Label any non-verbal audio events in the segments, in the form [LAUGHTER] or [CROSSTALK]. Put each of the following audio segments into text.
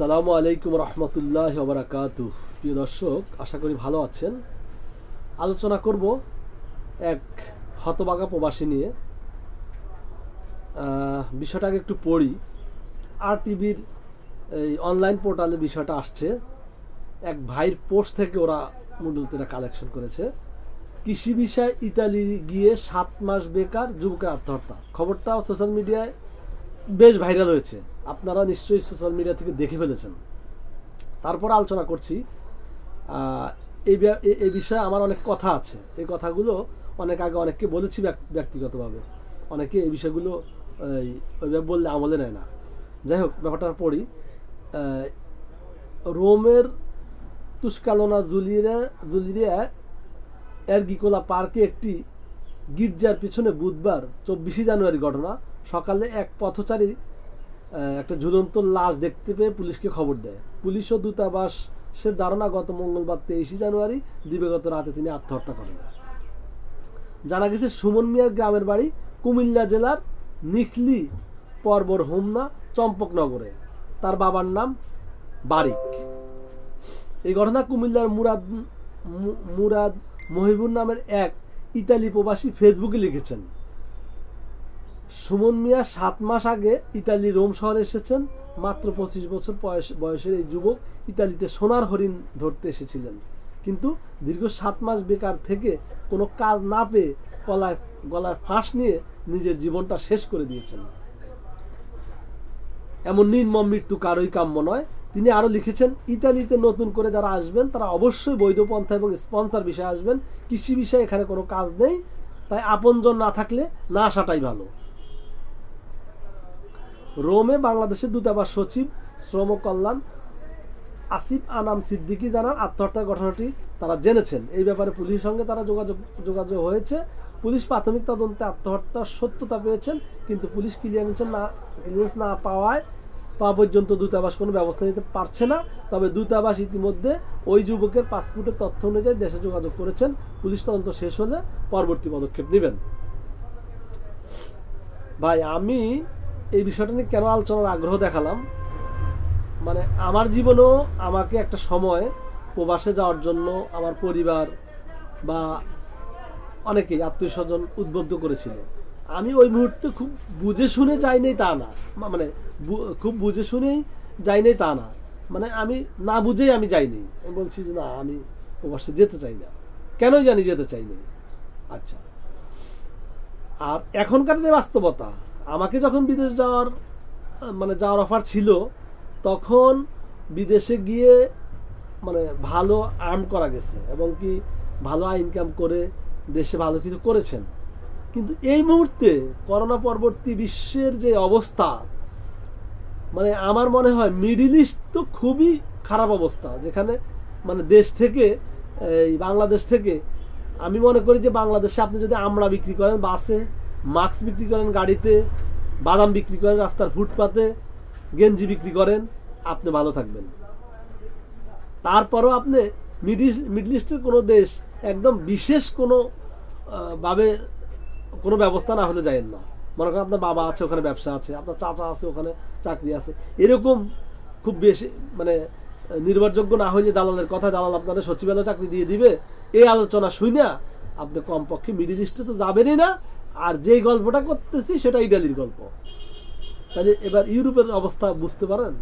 আসসালামু আলাইকুম রহমতুল্লাহ বারাকাতু। প্রিয় দর্শক, আশা করি ভালো আছেন। আলোচনা করব এক হতবাগা প্রবাসী নিয়ে। বিষয়টাকে একটু পড়ি। আর টিভির এই অনলাইন পোর্টালে বিষয়টা আসছে। এক ভাইয়ের পোস্ট থেকে ওরা মূলত এটা কালেকশন করেছে। কৃষি বিষয় ইতালি গিয়ে সাত মাস বেকার যুবকের আত্মহত্যা। খবরটা সোশ্যাল মিডিয়ায় বেশ ভাইরাল হয়েছে। আপনারা নিশ্চয়ই সোশ্যাল মিডিয়া থেকে দেখে ফেলেছেন। তারপর আলোচনা করছি। এই বিষয়ে আমার অনেক কথা আছে। এই কথাগুলো অনেক আগে অনেককে বলেছি ব্যক- ব্যক্তিগতভাবে। অনেকে এই বিষয়গুলো ওইভাবে বললে আমলে নেয় না। যাই হোক, ব্যাপারটা পড়ি। রোমের তুস্কালোনা জুলিয়া জুলিয়া এরগিকোলা পার্কে একটি গির্জার পিছনে বুধবার চব্বিশে জানুয়ারি ঘটনা সকালে এক পথচারী একটা ঝুলন্ত লাশ দেখতে পেয়ে পুলিশকে খবর দেয়। পুলিশ ও দূতাবাসের ধারণা, গত মঙ্গলবার তেইশে জানুয়ারি দিবাগত রাতে তিনি আত্মহত্যা করেন। জানা গেছে, সুমন মিয়ার গ্রামের বাড়ি কুমিল্লা জেলার নিখলি পর্বর হোমনা, চম্পকনগরে। তার বাবার নাম বারিক। এই ঘটনা কুমিল্লার মুরাদ মুরাদ মহিবুর নামের এক ইতালি প্রবাসী ফেসবুকে লিখেছেন। সুমন মিয়া সাত মাস আগে ইতালি রোম শহরে এসেছেন। মাত্র পঁচিশ বছর বয়স- বয়সের এই যুবক ইতালিতে সোনার হরিণ ধরতে এসেছিলেন। কিন্তু দীর্ঘ সাত মাস বেকার থেকে কোনো কাজ না পেয়ে গলায় গলায় ফাঁস নিয়ে নিজের জীবনটা শেষ করে দিয়েছেন। এমন নির্মম মৃত্যু কারোই কাম্য নয়। তিনি আরও লিখেছেন, ইতালিতে নতুন করে যারা আসবেন, তারা অবশ্যই বৈধ পন্থা এবং স্পন্সর বিষয়ে আসবেন। কৃষি বিষয়ে এখানে কোনো কাজ নেই। তাই আপনজন না থাকলে না আসাটাই ভালো। রোমে বাংলাদেশের দূতাবাস সচিব শ্রম কল্যাণ আসিফ আনাম সিদ্দিকী জানান আত্মহত্যার ঘটনাটি তারা জেনেছেন। এই ব্যাপারে পুলিশের সঙ্গে তারা যোগাযোগ যোগাযোগ হয়েছে। পুলিশ প্রাথমিক তদন্তে আত্মহত্যার সত্যতা পেয়েছেন, কিন্তু পুলিশ ক্লিয়ারেন্স না ক্লিয়ারেন্স না পাওয়ায় পাওয়া পর্যন্ত দূতাবাস কোনো ব্যবস্থা নিতে পারছে না। তবে দূতাবাস ইতিমধ্যে ওই যুবকের পাসপোর্টের তথ্য অনুযায়ী দেশে যোগাযোগ করেছেন। পুলিশ তদন্ত শেষ হলে পরবর্তী পদক্ষেপ নেবেন। ভাই, আমি এই বিষয়টা নিয়ে কেন আলোচনার আগ্রহ দেখালাম? মানে আমার জীবনেও আমাকে একটা সময় প্রবাসে যাওয়ার জন্য আমার পরিবার বা অনেকেই আত্মীয় স্বজন উদ্বুদ্ধ করেছিল। আমি ওই মুহূর্তে খুব বুঝে শুনে যাইনি তা না। মানে খুব বুঝে শুনেই যাইনি তা না। মানে আমি না বুঝেই আমি যাইনি। আমি বলছি যে না, আমি প্রবাসে যেতে চাই না। কেনই জানি যেতে চাইনি আচ্ছা। আর এখনকার যে বাস্তবতা আমাকে যখন বিদেশ যাওয়ার মানে যাওয়ার অফার ছিল, তখন বিদেশে গিয়ে মানে ভালো আর্ন করা গেছে এবং কি ভালো ইনকাম করে দেশে ভালো কিছু করেছেন। কিন্তু এই মুহূর্তে করোনা পরবর্তী বিশ্বের যে অবস্থা মানে আমার মনে হয় মিডিল ইস্ট তো খুবই খারাপ অবস্থা, যেখানে মানে দেশ থেকে, এই বাংলাদেশ থেকে, আমি মনে করি যে বাংলাদেশে আপনি যদি আমরা বিক্রি করেন, বাসে মাস্ক বিক্রি করেন গাড়িতে, বাদাম বিক্রি করেন রাস্তার ফুটপাতে, গেঞ্জি বিক্রি করেন, আপনি ভালো থাকবেন। তারপরও আপনি মিডিল মিডল ইস্টের কোনো দেশ একদম বিশেষ কোনো ভাবে কোনো ব্যবস্থা না হলে যায়েন না। মনে করেন আপনার বাবা আছে, ওখানে ব্যবসা আছে, আপনার চাচা আছে, ওখানে চাকরি আছে। এরকম খুব বেশি মানে নির্ভরযোগ্য না হইলে দালালের কথা দালাল আপনাদের সচিবালয় চাকরি দিয়ে দিবে। এই আলোচনা শুই না আপনি কমপক্ষে মিডিল ইস্টে তো যাবেনই না আর যেই গল্পটা করতেছি সেটা ইটালির গল্প। তাহলে এবার ইউরোপের অবস্থা বুঝতে পারেন?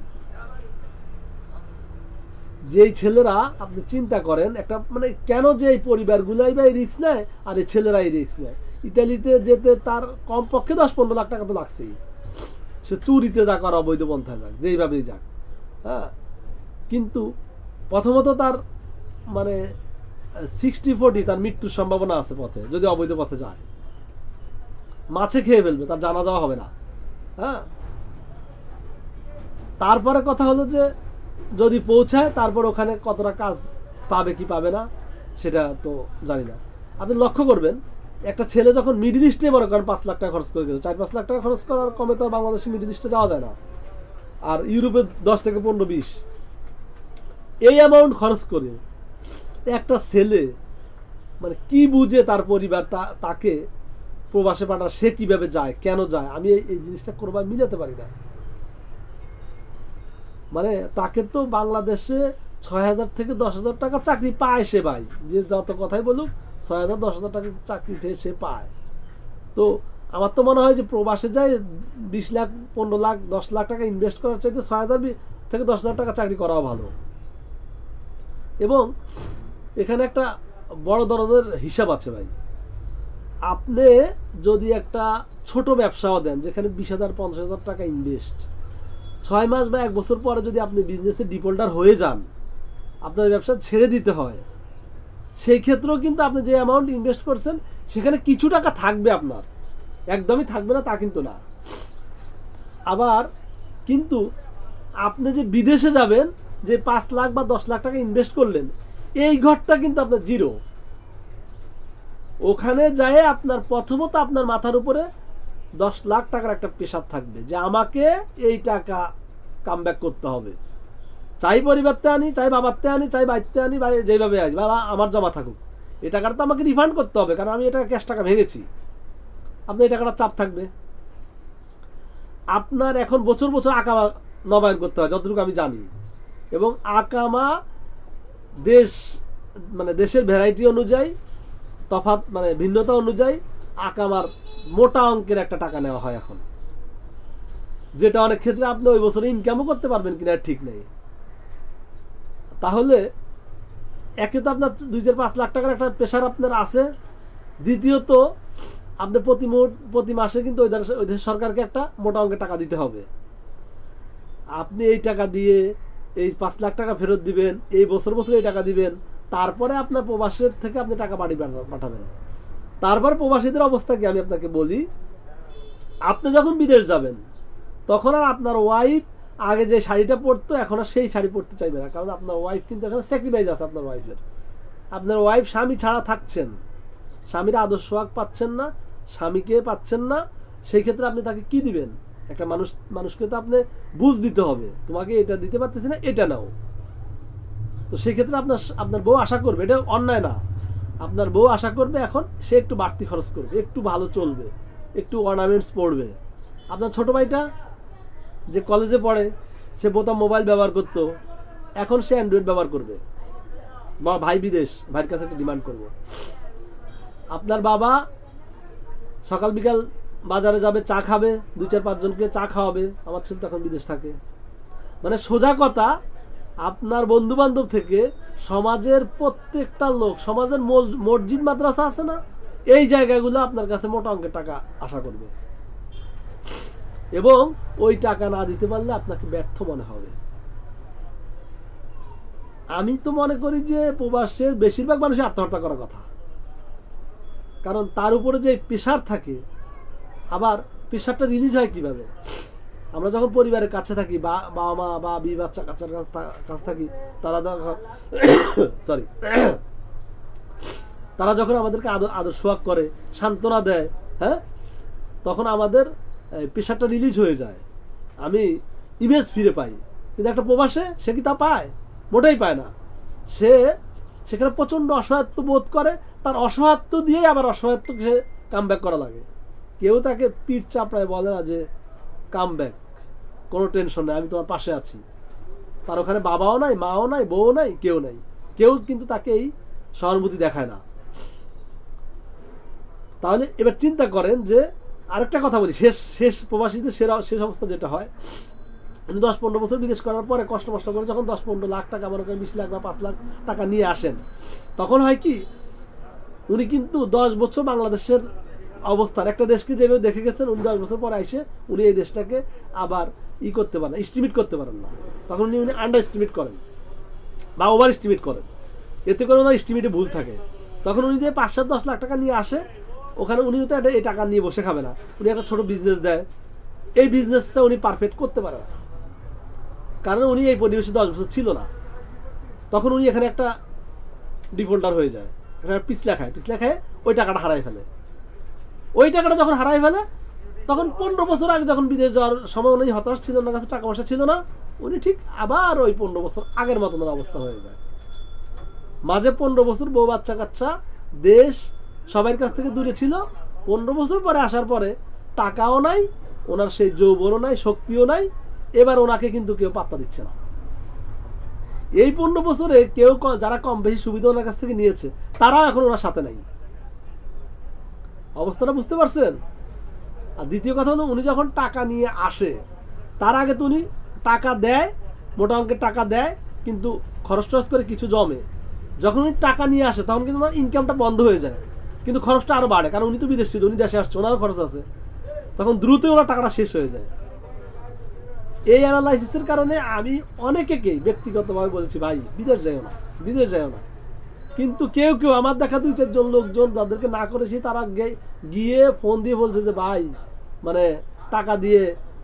যেই ছেলেরা, আপনি চিন্তা করেন, একটা মানে কেন যে এই পরিবারগুলাই বা এই রিস্ক নেয় আর এই ছেলেরা এই রিস্ক নেয়? ইতালিতে যেতে তার কমপক্ষে দশ পনেরো লাখ টাকা তো লাগছেই। সে চুরিতে যাক আর অবৈধ পন্থায় যাক, যেইভাবেই যাক হ্যাঁ? কিন্তু প্রথমত তার মানে সিক্সটি ফোর্টি তার মৃত্যুর সম্ভাবনা আছে পথে, যদি অবৈধ পথে যায়। মাছে খেয়ে ফেলবে, তার জানা যাওয়া হবে না। হ্যাঁ? তারপরে কথা হলো যে, যদি পৌঁছায়, তারপর ওখানে কতটা কাজ পাবে কি পাবে না, সেটা তো জানি না। আপনি লক্ষ্য করবেন, একটা ছেলে যখন মিডিল ইস্টে মনে করেন পাঁচ লাখ টাকা খরচ করে গেছে চার, পাঁচ লাখ টাকা খরচ করার কমে তো বাংলাদেশে মিডিল ইস্টে যাওয়া যায় না। আর ইউরোপে দশ থেকে পনেরো, বিশ। এই অ্যামাউন্ট খরচ করে একটা ছেলে মানে কি বুঝে তার পরিবার তাকে প্রবাসে পাঠায়, সে কীভাবে যায়, কেন যায়? আমি এই- জিনিসটা কোনোভাবে মিলাতে পারি না। মানে তাকে তো বাংলাদেশে ছয় হাজার থেকে দশ হাজার টাকা চাকরি পায় সে ভাই। যে যত কথাই বলুক, ছয় হাজার, দশ হাজার টাকা চাকরি সে পায়। তো আমার তো মনে হয় যে প্রবাসে যায় বিশ লাখ, পনেরো লাখ, দশ লাখ টাকা ইনভেস্ট করার চাইতে ছয় হাজার থেকে দশ হাজার টাকা চাকরি করাও ভালো। এবং এখানে একটা বড় ধরনের হিসাব আছে ভাই। আপনি যদি একটা ছোট ব্যবসাও দেন, যেখানে বিশ হাজার, পঞ্চাশ হাজার টাকা ইনভেস্ট ছয় মাস বা এক বছর পরে যদি আপনি বিজনেসে ডিফল্টার হয়ে যান, আপনার ব্যবসা ছেড়ে দিতে হয়, সেই ক্ষেত্রেও কিন্তু আপনি যে অ্যামাউন্ট ইনভেস্ট করছেন, সেখানে কিছু টাকা থাকবে আপনার। একদমই থাকবে না, তা কিন্তু না। আবার কিন্তু আপনি যে বিদেশে যাবেন, যে পাঁচ লাখ বা দশ লাখ টাকা ইনভেস্ট করলেন, এই ঘরটা কিন্তু আপনার জিরো ওখানে যায় আপনার প্রথমত আপনার মাথার উপরে দশ লাখ টাকার একটা প্রেশার থাকবে যে আমাকে এই টাকা কাম করতে হবে। চাই পরিবারতে আনি, চাই বাবারতে আনি, চাই বাইরতে আনি বা যেভাবে আনি বাবা আমার জমা থাকুক। এই টাকাটা তো আমাকে রিফান্ড করতে হবে, কারণ আমি এটা ক্যাশ টাকা ভেঙেছি। আপনার এই টাকাটা চাপ থাকবে। আপনার এখন বছর বছর আকামা নবায়ন করতে হয়, যতটুকু আমি জানি। এবং আকামা দেশ মানে দেশের ভ্যারাইটি অনুযায়ী তফাৎ মানে ভিন্নতা অনুযায়ী আকামার মোটা অঙ্কের একটা টাকা নেওয়া হয় এখন। যেটা অনেক ক্ষেত্রে আপনি ওই বছরে ইনকামও করতে পারবেন কিনা ঠিক নেই। তাহলে একে তো আপনার দুই চার পাঁচ লাখ টাকার একটা প্রেশার আপনার আছে। দ্বিতীয়ত, আপনি প্রতি প্রতি মাসে কিন্তু ওই ওই সরকারকে একটা মোটা অঙ্কের টাকা দিতে হবে। আপনি এই টাকা দিয়ে এই পাঁচ লাখ টাকা ফেরত দিবেন, এই বছর বছর এই টাকা দিবেন তারপরে আপনার প্রবাসের থেকে আপনি টাকা বাড়ি পাঠাবেন। তারপর প্রবাসীদের অবস্থা কি আমি আপনাকে বলি? আপনি যখন বিদেশ যাবেন, তখন আর আপনার ওয়াইফ আগে যে শাড়িটা পরতো, এখন আর সেই শাড়ি পরতে চাইবে না। কারণ আপনার ওয়াইফ কিন্তু এখন স্যাক্রিফাইস আছে আপনার ওয়াইফের আপনার ওয়াইফ স্বামী ছাড়া থাকছেন। স্বামীর আদর্শ সোহাগ পাচ্ছেন না, স্বামীকে পাচ্ছেন না। সেই ক্ষেত্রে আপনি তাকে কি দিবেন? একটা মানুষ মানুষকে তো আপনি বুঝ দিতে হবে। তোমাকে এটা দিতে পারতেছি না, এটা নাও। তো সেক্ষেত্রে আপনার আপনার বউ আশা করবে, এটা অন্যায় না। আপনার বউ আশা করবে এখন সে একটু বাড়তি খরচ করবে, একটু ভালো চলবে, একটু অর্নামেন্টস পড়বে। আপনার ছোট ভাইটা যে কলেজে পড়ে, সে বোতাম মোবাইল ব্যবহার করতো, এখন সে অ্যান্ড্রয়েড ব্যবহার করবে। বা ভাই বিদেশ, ভাইয়ের কাছে একটা ডিমান্ড করব। আপনার বাবা সকাল বিকাল বাজারে যাবে, চা খাবে, দুই চার পাঁচজনকে চা খাওয়াবে, আমার ছেলে তখন বিদেশ থাকে। মানে সোজা কথা আপনার বন্ধু বান্ধব থেকে সমাজের প্রত্যেকটা লোক, সমাজের মস- মসজিদ, মাদ্রাসা আছে না? এই জায়গাগুলো আপনার কাছে মোটা অঙ্কের টাকা আশা করবে। এবং ওই টাকা না দিতে পারলে আপনাকে ব্যর্থ মনে হবে। আমি তো মনে করি যে প্রবাসের বেশিরভাগ মানুষই আত্মহত্যা করার কথা। কারণ তার উপরে যে প্রেশার থাকে, আবার প্রেশারটা রিলিজ হয় কীভাবে? আমরা যখন পরিবারের কাছে থাকি, বা বাবা মা বা বি বাচ্চা কাচ্চার কাছে থাকি, তারা সরি [COUGHS] [COUGHS] তারা যখন আমাদেরকে আদর আদর করে, সান্ত্বনা দেয় হ্যাঁ? তখন আমাদের প্রেশারটা রিলিজ হয়ে যায়। আমি ইমেজ ফিরে পাই। কিন্তু একটা প্রবাসে সে কি তা পায়? মোটেই পায় না। সে সেখানে প্রচণ্ড অসহায়ত্ব বোধ করে, তার অসহায়ত্ব দিয়েই আবার অসহায়ত্বকে সে কাম করা লাগে। কেউ তাকে পিঠ চাপড়ায় বলে না যে কাম ব্যাক কোনো টেনশন নেই, আমি তোমার পাশে আছি। তার ওখানে বাবাও নাই, মাও নাই বউ নাই, কেউ নাই। কেউ কিন্তু তাকে এই সহানুভূতি দেখায় না। তাহলে এবার চিন্তা করেন যে, আরেকটা কথা বলি, শেষ শেষ প্রবাসীদের সেরা শেষ অবস্থা যেটা হয়, উনি দশ পনেরো বছর বিদেশ করার পরে কষ্ট মষ্ট করে যখন দশ পনেরো লাখ টাকা, মনে করেন বিশ লাখ বা পাঁচ লাখ টাকা নিয়ে আসেন, তখন হয় কি, উনি কিন্তু দশ বছর বাংলাদেশের অবস্থান একটা দেশকে যেভাবে দেখে গেছেন, উনি দশ বছর পরে এসে উনি এই দেশটাকে আবার ই করতে পারেন এস্টিমেট করতে পারেন না। তখন উনি উনি আন্ডার এস্টিমেট করেন বা ওভার এস্টিমেট করেন। এতে করে ওনার এস্টিমেটে ভুল থাকে। তখন উনি যে পাঁচ সাত, দশ লাখ টাকা নিয়ে আসে, ওখানে উনি তো একটা এই টাকা নিয়ে বসে খাবে না। উনি একটা ছোট বিজনেস দেয়। এই বিজনেসটা উনি পারফেক্ট করতে পারে না। কারণ উনি এই পরিবেশে দশ বছর ছিল না। তখন উনি এখানে একটা ডিফল্টার হয়ে যায়। এখানে পিছলা খায়। পিছলা খায়, ওই টাকাটা হারাই ফেলে। ওই টাকাটা যখন হারাই ফেলে তখন পনেরো বছর আগে যখন বিদেশ যাওয়ার সময় উনি হতাশ ছিল না, কাছে টাকা পয়সা ছিল না, উনি ঠিক আবার ওই পনেরো বছর আগের মতন অবস্থা হয়ে যায়। মাঝে পনেরো বছর বউ, বাচ্চা, কাচ্চা, দেশ সবার কাছ থেকে দূরে ছিল। পনেরো বছর পরে আসার পরে টাকাও নাই, ওনার সেই যৌবনও নাই, শক্তিও নাই, এবার ওনাকে কিন্তু কেউ পাত্তা দিচ্ছে না। এই পনেরো বছরে কেউ যারা কম বেশি সুবিধা ওনার কাছ থেকে নিয়েছে, তারাও এখন ওনার সাথে নাই। অবস্থাটা বুঝতে পারছেন? আর দ্বিতীয় কথা হলো, উনি যখন টাকা নিয়ে আসে, তার আগে তো উনি টাকা দেয়, মোটা অঙ্কের টাকা দেয়, কিন্তু খরচ টরচ করে কিছু জমে। যখন উনি টাকা নিয়ে আসে, তখন কিন্তু ইনকামটা বন্ধ হয়ে যায়। কিন্তু খরচটা আরও বাড়ে, কারণ উনি তো বিদেশ ছিল উনি দেশে আসছে, ওনারও খরচ আছে। তখন দ্রুত ওনার টাকাটা শেষ হয়ে যায়। এই অ্যানালাইসিসের কারণে আমি অনেকেকেই ব্যক্তিগতভাবে বলছি, ভাই, বিদেশ যাইও না, বিদেশ যাইও না। কিন্তু কেউ কেউ, আমার দেখা দুই চারজন লোকজন যাদেরকে না করেছি তারা গিয়ে ফোন দিয়ে বলছে যে, ভাই মানে টাকা দিয়ে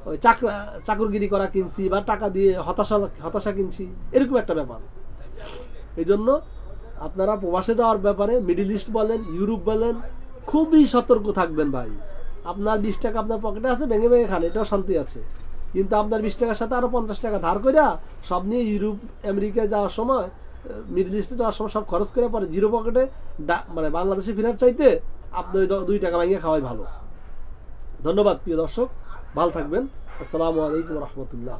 ওই চাকরা, চাকরগিরি করা কিনছি বা টাকা দিয়ে হতাশা হতাশা কিনছি, এরকম একটা ব্যাপার। এই জন্য আপনারা প্রবাসে যাওয়ার ব্যাপারে মিডিল ইস্ট বলেন ইউরোপ বলেন, খুবই সতর্ক থাকবেন ভাই। আপনার বিশ টাকা আপনার পকেটে আছে, ভেঙে ভেঙে খান, এটাও শান্তি আছে। কিন্তু আপনার বিশ টাকার সাথে আরও পঞ্চাশ টাকা ধার করে সব নিয়ে ইউরোপ আমেরিকায় যাওয়ার সময় মিডল ইস্টে যাওয়ার সময় সব খরচ করে পরে জিরো পকেটে মানে বাংলাদেশে ফেরার চাইতে আপনি দুই টাকা ভেঙে খাওয়াই ভালো। ধন্যবাদ প্রিয় দর্শক। ভালো থাকবেন। আসসালামু আলাইকুম রহমতুল্লাহ।